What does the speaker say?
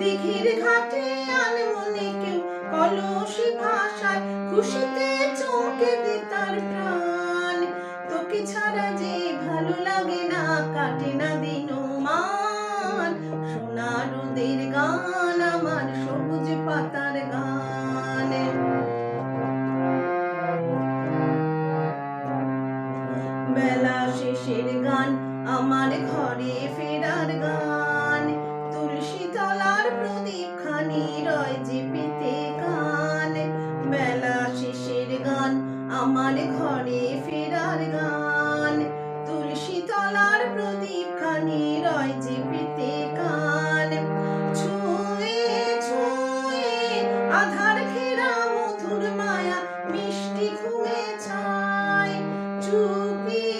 দিঘির ঘাটে আনমনে কলসি ভাষায় খুশিতে চমকে দে প্রাণ। তোকে ছাড়া যে ভালো লাগে না, কাটে না দিন মান। সোনা রোদের গান, আমার সবুজ পাতার গান। বেলা শেষের গান, আমার ঘরে ফেরার গান। আমার ঘরে ফেরার গান, তুলসী তলার প্রদীপ খানি রয় যে পেতে গান। ছুঁয়ে ছুঁয়ে, আধার ঘেরা মধুর মায়া মিষ্টি ঘুমে ছায় চুপি